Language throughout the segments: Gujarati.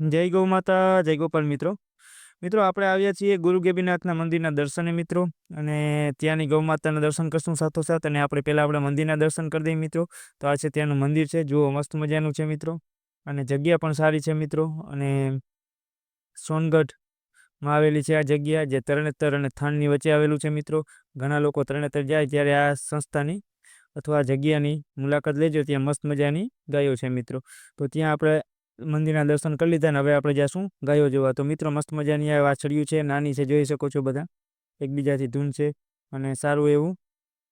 જય ગૌ માતા, જય ગોપાલ મિત્રો. મિત્રો, આપણે આવ્યા છીએ ગુરુ ગેબીનાથના મંદિરના દર્શને મિત્રો, અને ત્યાંની ગૌ માતાના દર્શન કરશું સાથોસાથ, અને આપણે પહેલાં આપણે મંદિરના દર્શન કરી દઈએ મિત્રો. તો આ છે ત્યાંનું મંદિર છે, જુઓ મસ્ત મજાનું છે મિત્રો, અને જગ્યા પણ સારી છે મિત્રો, અને સોનગઢમાં આવેલી છે આ જગ્યા, જે તરણેતર અને થાનની વચ્ચે આવેલું છે મિત્રો. ઘણા લોકો તરણેતર જાય ત્યારે આ સંસ્થાની અથવા જગ્યાની મુલાકાત લેજો, ત્યાં મસ્ત મજાની ગાયો છે મિત્રો. તો ત્યાં આપણે મંદિરના દર્શન કરી લીધા ને હવે આપણે જઈશું ગાયો જોવા. તો મિત્રો, મસ્ત મજાની આ વાછડિયું છે, નાની છે, જોઈ શકો છો બધા. એકબીજાથી ધૂન છે અને સારું એવું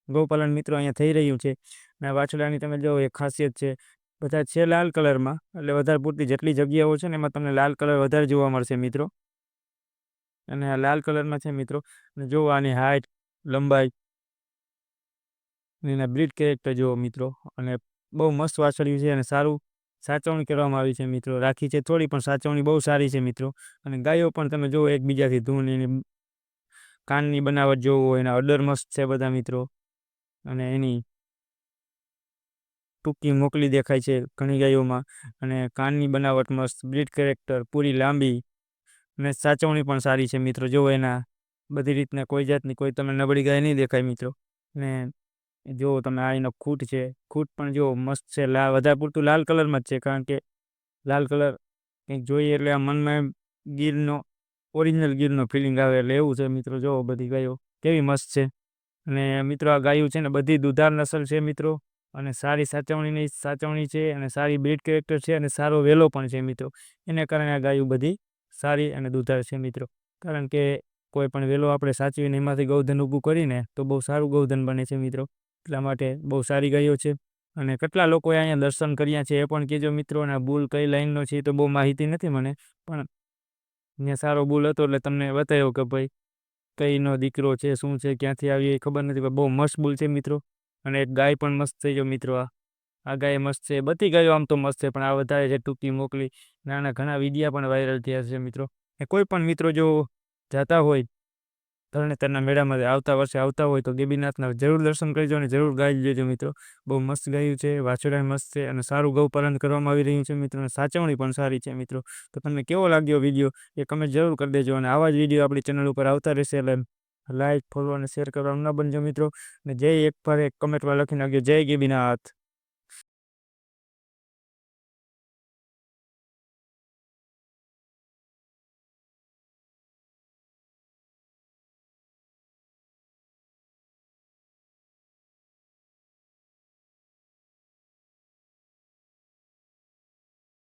ગૌપાલન મિત્રો અહીંયા થઈ રહ્યું છે. અને વાછડાની તમે જો એક ખાસિયત છે. બધા છે લાલ કલરમાં, એટલે વધારે પૂરતી જેટલી જગ્યાઓ છે ને એમાં તમને લાલ કલર વધારે જોવા મળશે મિત્રો. અને આ લાલ કલરમાં છે મિત્રો અને જો આની હાઇટ લંબાઈ એના બ્રીડ કેરેક્ટર જુઓ મિત્રો. અને બહુ મસ્ત વાછળ્યું છે અને સારું સાચવણી કરવામાં આવી છે મિત્રો. રાખી છે થોડી, પણ સાચવણી બહુ સારી છે મિત્રો. અને ગાયો પણ તમે જુઓ, એકબીજાથી ધૂન એની કાનની બનાવટ જોવો એના અડર મસ્ત છે બધા મિત્રો. અને એની ટૂંકી મોકલી દેખાય છે ઘણી ગાયોમાં. અને કાનની બનાવટ મસ્ત, બ્રીડ કેરેક્ટર, પૂરી લાંબી અને સાચવણી પણ સારી છે મિત્રો. જુઓ એના બધી રીતના કોઈ જાતની કોઈ તમને નબળી ગાય નહીં દેખાય મિત્રો. ને જો તમે આ ખૂટ છે, ખૂટ પણ જો મસ્ત છે, લા, વધારે પૂરતું લાલ કલરમાં જ છે, કારણ કે લાલ કલર કંઈક જોઈએ એટલે આ મનમાં ગીરનો, ઓરિજિનલ ગીરનો ફિલિંગ આવે એટલે એવું છે. મિત્રો, જો બધી ગાયો કેવી મસ્ત છે. અને મિત્રો, આ ગાયું છે ને બધી દુધાર નસલ છે, મિત્રો. અને સારી સાચવણીની સાચવણી છે અને સારી બ્રીડ કેરેક્ટર છે અને સારો વેલો પણ છે, મિત્રો. એને કારણે આ ગાયું બધી સારી અને દુધાર છે, મિત્રો. કારણ કે કોઈ પણ વેલો આપણે સાચવીને એમાંથી ગૌધન ઊભું કરીને તો બહુ સારું ગૌધન બને છે, મિત્રો. એટલા માટે બહુ સારી ગાયો છે. અને કેટલા લોકોએ અહીંયા દર્શન કર્યા છે એ પણ કહેજો મિત્રો, અને બુલ કઈ લાઈનનો છે તો બહુ માહિતી નથી મને, પણ અહીંયા સારો બુલ હતો એટલે તમને બતાવ્યો કે ભાઈ કઈનો દીકરો છે, શું છે, ક્યાંથી આવી એ ખબર નથી, પણ બહુ મસ્ત બુલ છે મિત્રો. અને એક ગાય પણ મસ્ત થઈ ગયો મિત્રો આ. આ ગાય મસ્ત છે, બધી ગાયો આમ તો મસ્ત છે, પણ આ વધારે છે ટૂંકી, મોકલી. નાના ઘણા વિડીયા પણ વાયરલ થયા છે મિત્રો. એ કોઈ પણ મિત્રો જો જતા હોય તરણેતરના મેળામાં આવતા વર્ષે આવતા હોય તો ગેબીનાથના જરૂર દર્શન કરજો અને જરૂર ગાઈ લેજો મિત્રો. બહુ મસ્ત ગાયું છે વાછોડા મસ્ત છે અને સારું ગૌપાલન કરવામાં આવી રહ્યું છે મિત્રો અને સાચવણી પણ સારી છે મિત્રો. તો તમને કેવો લાગ્યો વીડિયો એ કમેન્ટ જરૂર કરી દેજો અને આવા જ વીડિયો આપણી ચેનલ ઉપર આવતા રહેશે એટલે લાઈક ફોલો અને શેર કરવાનું ન બનજો મિત્રો. અને જય એક પર એક કમેન્ટમાં લખી નાખજો. જય ગેબીનાથ